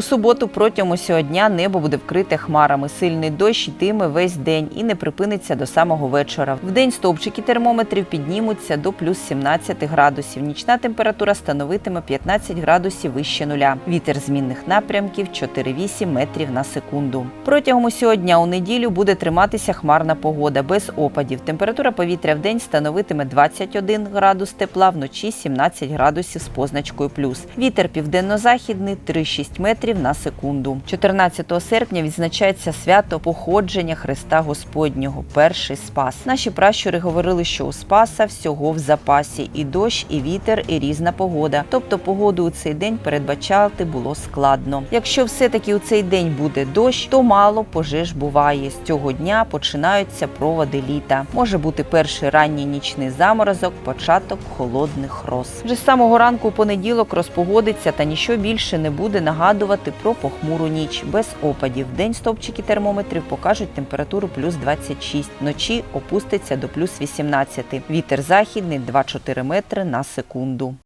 У суботу протягом усього дня небо буде вкрите хмарами. Сильний дощ йтиме весь день і не припиниться до самого вечора. В день стовпчики термометрів піднімуться до плюс 17 градусів. Нічна температура становитиме 15 градусів вище нуля. Вітер змінних напрямків 4-8 метрів на секунду. Протягом усього дня у неділю буде триматися хмарна погода без опадів. Температура повітря в день становитиме 21 градус тепла, вночі 17 градусів з позначкою плюс. Вітер південно-західний 3-6 метрів на секунду. 14 серпня відзначається свято походження Христа Господнього, перший спас. Наші пращури говорили, що у Спаса всього в запасі і дощ, і вітер, і різна погода. Тобто погоду у цей день передбачати було складно. Якщо все-таки у цей день буде дощ, то мало пожеж буває. З цього дня починаються проводи літа. Може бути перший ранній нічний заморозок, початок холодних роз. Вже з самого ранку у понеділок розпогодиться та ніщо більше не буде нагадувати про похмуру ніч без опадів. День стопчики термометрів покажуть температуру плюс 26, вночі опуститься до плюс 18. Вітер західний 2-4 метри на секунду.